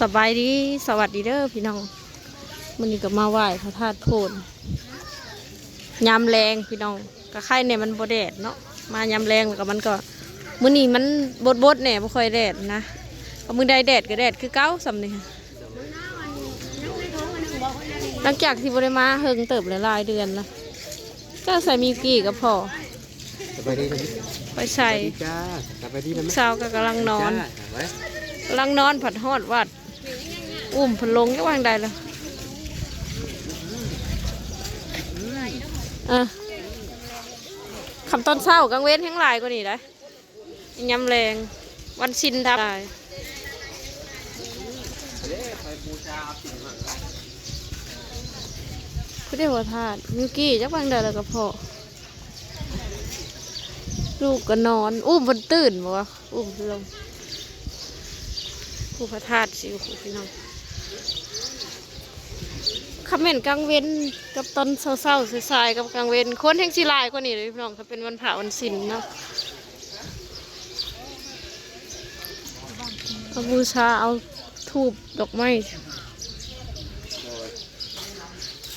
สบายดีสวัสดีเด้อพี่น้องมันนี้ก็มาไหว้พระธาตุโพนยามแรงพี่น้องก็ไข่เนี่ยมันบแดดเนาะมายามแรงแล้วก็มันก็มื้อนี้มันบดบดๆแหน่บ่ค่อยแดดนะเอามือใดแดดก็แดดคือเก้าสำนี่ค่ะหลังจากที่บริมาเฮิงเติบหลายๆเดือนแล้วก็ใส่มีกี่ก็พอสบายดีนะพี่ไปใส่สวัสดีจ้าสบายดีนะแม่สาวก็กำลังนอนจ้าไว้กำลังนอนผัดฮอดวัด อุ้มเพลงก็วางได้แล้วอะคำตอนเศร้ากลางเว้นแห้งหลายกว่านี้ได้ยำแรงวันชินทับได้ก็ได้หัวทาดมิวกี้จักวางได้แล้วก็พอลูกก็นอน อุ้มบนตื่นบ่วะอุ้มลงผู้พระธาตุสิวพี่น้อง คำเห็นกลางเว้นกับตอนเศร้าๆสายๆกับกลางเว้นคนแห่งสิหลายกว่านี้เลยพี่น้องถ้าเป็นวันพระวันศีลเนาะเอาบูชาเอาทูบดอกไม้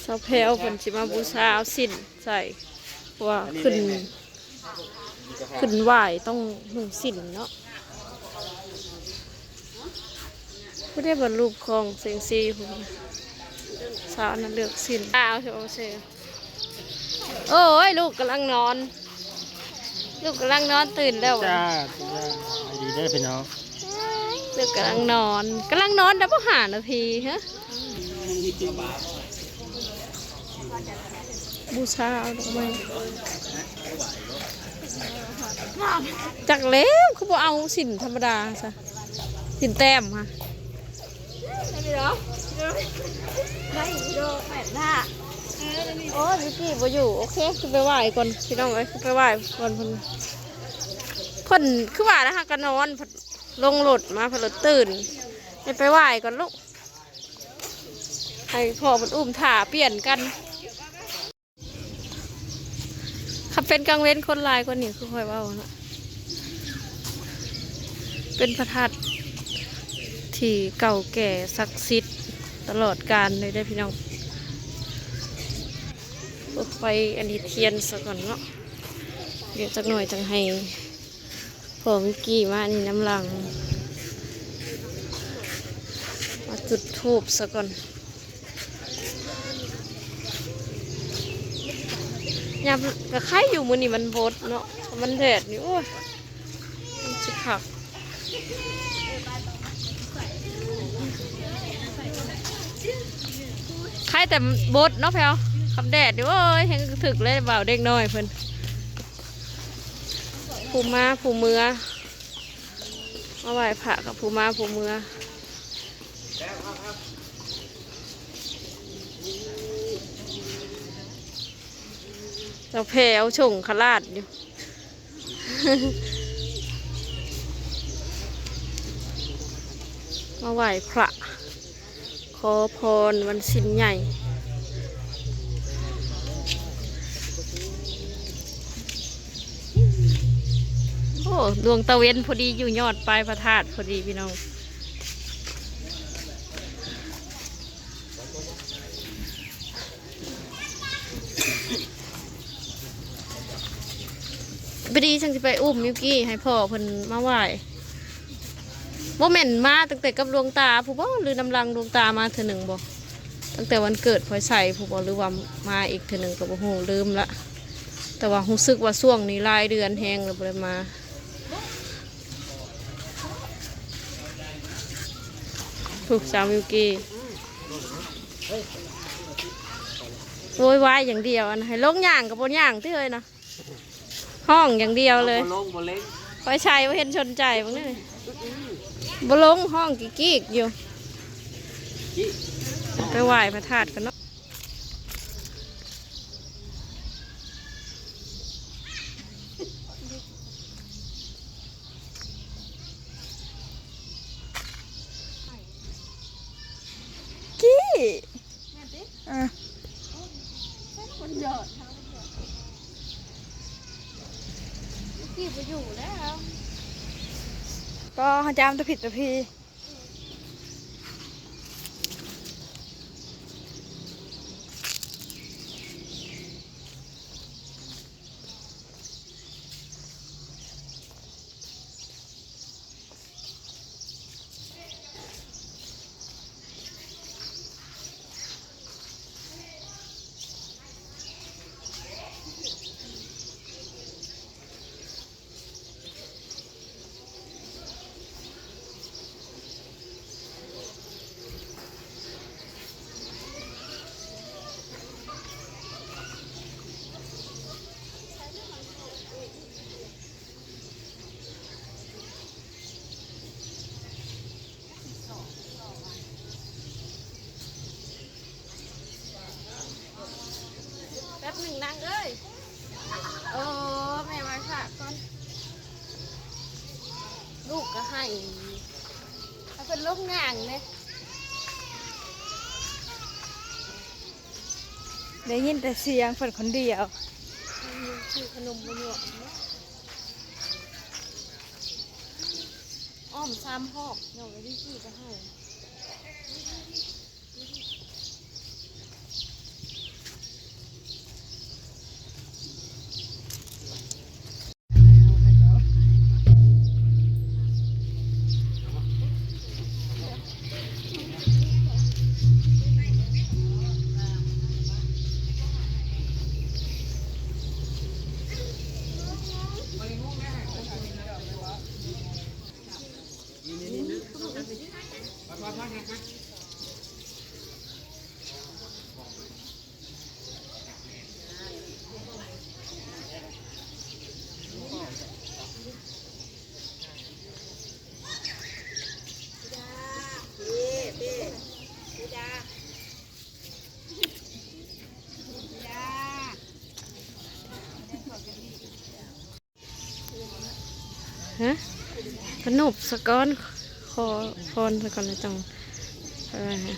เสาแพรวผลสิมาบูชาเอาสินใส่ว่าขึ้น ขึ้นไหวต้องหนุ่งสินเนาะไม่ได้บรรลุของเสียงซีผม สาวนั้นเลือกสินอ้าวเชียวเชียวโอ้ยลูกกำลังนอน ลูกกำลังนอนตื่นแล้วจ้าดีได้พี่น้องลูกกำลังนอนกำลังนอนได้พอหานาทีฮะบูชาเอาดอกไม้จักเล็วเขาบอกเอาสินธรรมดาซะสินแต้มค่ะ โอ้ยวิกกี้บ่อยู่ โอเคคือไปไหว้ก่อนพี่น้องเอ้ยไปไหว้ก่อนเพิ่นเพิ่นคือว่านะคะก็นนเพิ่นลงรถมาพิ่นรถตื่นให้ไปไหว้ก่อนลูกให้พ่อเพิ่นอุ้มถ่าเปลี่ยนกันขับเป็นกลางเว้นคนลายกว่านี้คือคอยว้านะเป็นพระธาตุ ที่เก่าแก่ศักดิ์สิทธิ์ตลอดกาลเลยได้พี่น้องเปิดไฟอันนี้เทียนซะก่อนเนาะเดี๋ยวจักหน่อยจังให้พอมิกกี้มาอันนี้น้ำลัง มาจุดทูบซะก่อนยามกระไข่อยู่มือนี่มันบดเนาะมันแดดนี่โอ้ยมันสิขัก ไข่แต่บดเนาะแพลวคำแดดดิโอ้ยเห็นถึกเลยเบาเด็กน้อยเพิ่นผูมาผูเมือมาไหว้พระกับผูมาผูเมือเจ้าแพรวชงขลาดอยู่มาไหว้พระ ขอพรวันสินใหญ่ โอ้ดวงตะเวนพอดีอยู่ยอดปลายพระธาตุพอดีพี่น้องพอดีฉันจะไปอุ้มมิวกี้ให้พ่อเพิ่นมาไหว้ บ่แม่นมาตั้งแต่กับดวงตาผู้บ่หรือนำลังดวงตามาเทื่อหนึ่งบ่ตั้งแต่วันเกิดพลอยใส่ผู้บ่หรือว่ามาอีกเทื่อหนึ่งก็บ่ฮู้ลืมละแต่ว่ารู้สึกว่าช่วงนี้รายเดือนแห้งแล้วบ่ได้มาถูกสาวมิวกี้โวยวายอย่างเดียวอันให้ลงย่างกับบนย่างที่เลยนะห้องอย่างเดียวเลยลงบ่เล้งคอยชัยว่าเห็นชนใจบ้างนี่ บลงห้องกิ๊กกิ๊กอยู่ ไปไหว้พระธาตุกันเนาะกี้อะกี้ไปอยู่แล้ว ก็จามตะผิดตะพี ง่าง เลยได้ยินแต่เสียงเพิ่นคนเดียวชื่อขนมบัวอ้อมซ้ำหอกเดี๋ยวไว้ที่พี่จะให้ ขนบสก้อนคอคอนสก้อนแล้วจังอะไรฮะ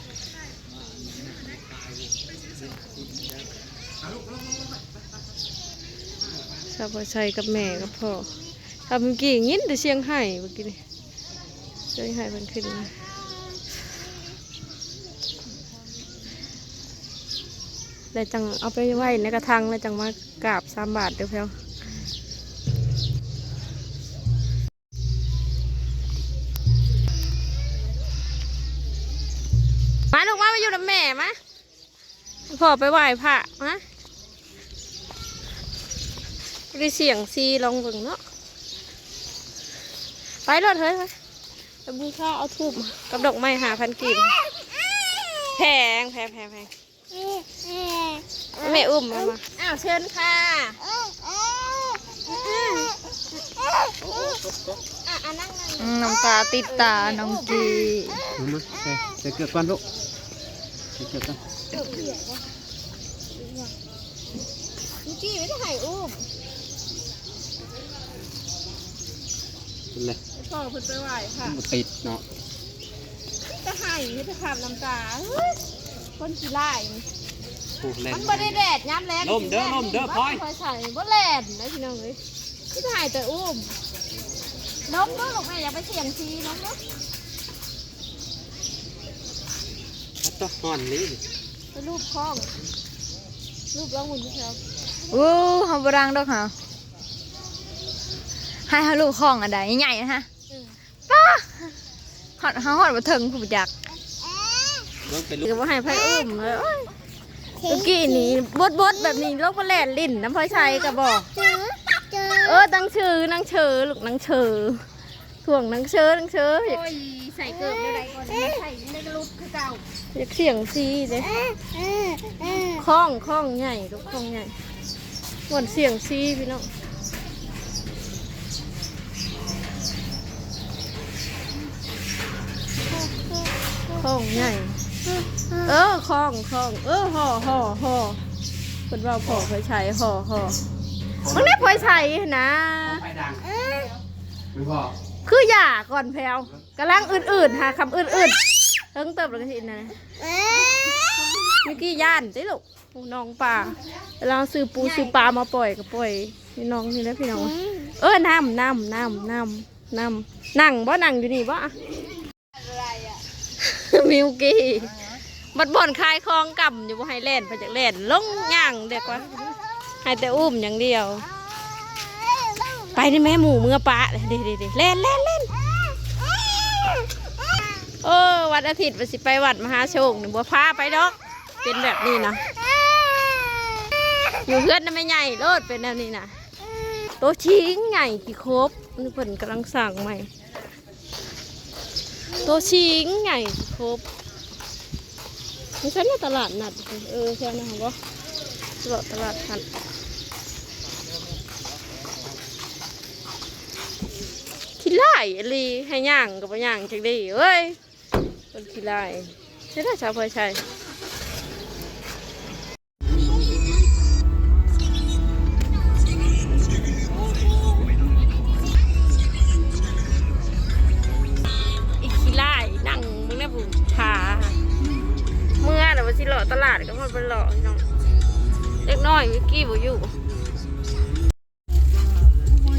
ชาวบ้านชัยกับแม่กับพ่อทำเมื่อกี้ยินแต่เสียงไห้เมื่อกี้นี่เสียงไห้มันขึ้นมาแล้วจังเอาไปไว้ในกระทังแล้วจังมากราบสามบาทเดี๋ยวแพล พ่อไปไหว้พระมาได้เสียงซีลองเบิ่งเนาะไปรถเฮ้ยไปไปบูชาเอาทูบมากับดอกไม้หาพันกีบแพงแพงแพงแพงแม่อุ้มมามาอ้าวเชิญค่ะอะอะนั่งนั่งอืมน้ำตาติดตา น้องกีมามาใส่ใส่เกลือก่อนลูกใส่เกลือก่อน เมื่อกี้ไม่ได้หายอุ้มเป็นไรพ่อเพิ่นไปไหว้ค่ะมันติดเนาะจะหายไม่จะขาบน้ำตาเฮ้ยคนขี้ไล่นี่โอ้แรงมันบ่ได้แดดย้ำแรงลมเด้อลมเด้อพลอยพลอยใส่บ่แลนนะพี่น้องเอ้ยที่ถ่ายแต่อุ้มน้องก็ลูกแม่อยากไปเสี่ยงซีน้องก็ถ้าต้อ งนอนนี่ไปรูปคล้อง รูปร้องหุ่นพี่ครับอู้เฮาบ่รังดอกเหรอให้เฮาลูกของอันใดใหญ่ๆนะฮะป้าฮอดเฮาฮอดบ่ถึงผู้จักเบิ่งไปลูกคือว่าให้ไพ่อุ้มเลยโอ้ยเมื่อกี้นี่บดบดๆแบบนี้ลกมาแล่นลิ้นน้ำพลอยชัยกระบอกเออนังชื่อนังเชอลูกนังเชอ ถ่วงนังเชอนังเชออยากใส่เกิบได้ก่อนใส่ในลูกคือเก่าอยากเสียงซีเลยคล้องคล้องใหญ่ลูกคล้องใหญ่หวนเสียงซีพี่น้องคล้องใหญ่เออคล้องคล้องเออห่อห่อห่อคนว่าพอพลอยชัยห่อห่อมันได้พลอยชัยนะไปดังไม่พอ คืออย่าก่อนแพลวกำลังอื่นๆหาคำอื่นๆเพิ่งเติบแล้วก็สินะเมื่อกี้ย่านติลูกน้องป่าเราซื้อปูซื้อปลามาปล่อยก็ปล่อยนี่น้องนี่นะพี่น้อง เออน้ำน้ำน้ำน้ำน้ำนั่งบ่นั่งอยู่นี่บ่อะมิวกี้บัดบ่อนคลายคลองกำอยู่บ่ให้เล่นไปจากเล่นลงย่างเด็กว่าให้แต่อุ้มอย่างเดียว ไปนี่แม่หมูเมื่อปะเดี๋ยวเดี๋ยวเล่นเล่นเล่นเออวันอาทิตย์ไปสิไปวัดมหาโชคหนึ่งบัวพาไปดอก เป็นแบบนี้นะอยู่เพื่อนน่ะไม่ใหญ่โลดเป็นแบบนี้นะโตชิงใหญ่กี่ครบนี่เพิ่นกำลังสั่งใหม่โตชิงใหญ่กี่ครบไม่ใช่ในตลาดนัดเออใช่นะครับว่าตลาดตลาดนัด ไล่ลีให้ย่างกับย่างจังดีเอ้ยคนขี้ไล่ใช่ไหมชาวพลอยชัยสิหล่อตลาดก็พอนเป็นหล่อน้องเล็กน้อยวิกกี้บ่อยู่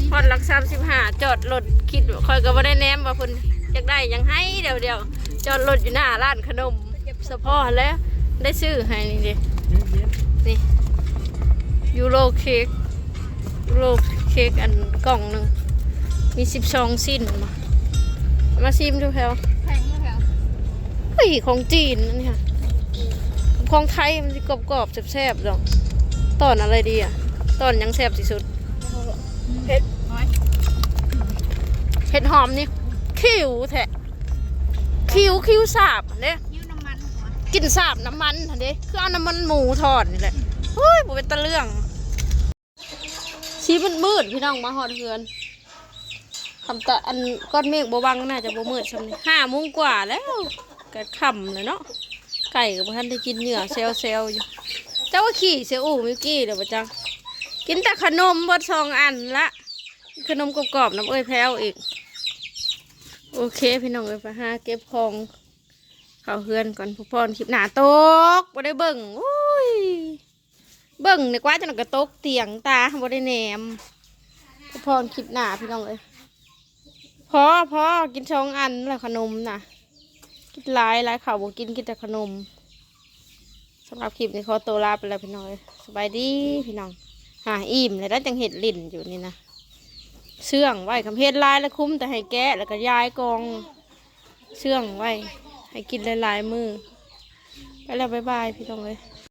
พอดลักสามสิบห้าจอดรถ อยก็บ่ได้แนมว่าเพิ่นอยากได้หยังให้เดี๋ยวเดี๋ยวจอดรถอยู่หน้าร้านขนมสะพอแล้วได้ซื้อให้นี่ดินี่ยูโรเค้กยูโรเค้กอันกล่องหนึ่งมีสิบสองสิ้นมามาชิมดูแพลวแพงมากเฮ้ยของจีนนั่นค่ะของไทยมันจะกรอบๆแซ่บๆดอกตอนอะไรดีอะตอนยังแซ่บที่สุดเผ็ดน้อย เห็ดหอมนี่คิวแทะคิวคิวสาบเนี่ยยิ้วน้ำมันหัวกินสาบน้ำมันเด้คือเอาน้ำมันหมูทอดนี่แหละเฮ้ยบ่เป็นตะเรื่องชีมันมืดๆพี่น้องมาหอดเฮือนคำตะอันก้อนเมฆบวังน่าจะบ่มืดสำนี้ห้าโมงกว่าแล้วก็ค่ำเลยเนาะไก่กับท่านได้กินเหงื่อเซลเซลอยู่เจ้าว่าขี่เซลอูมิวกี้เดี๋ยวประจังกินแต่ขนมเบดสองอันละขนมกรอบๆน้ำเอ้ยแพ้วอีก โอเค พี่น้องเอ้ยไปหาเก็บของเข้าเฮือนก่อนผู้พรคลิปหนาตกบ่ได้เบิ่งอุ้ยเบิ่งในกว่าจะหนักกระตกเตียงตาบ่ได้แหนมผู้พรคลิปหนาพี่น้องเอ้ยพอพอกินสองอันแล้วขนมน่ะกินหลายหลายข่าวบ่กินกินแต่ขนมสำหรับคลิปนี้ขอตัวลาไปแล้วพี่น้องสบายดีพี่น้องหาอิ่มเลยได้วจังเห็ดลิ่นอยู่นี่นะ เชื่องไว้คำเพชรลายแล้วคุ้มแต่ให้แกะแล้วก็ย้ายกองเชื่องไว้ ให้กินหลายๆมือไปแล้วบายบายพี่ต้องเลย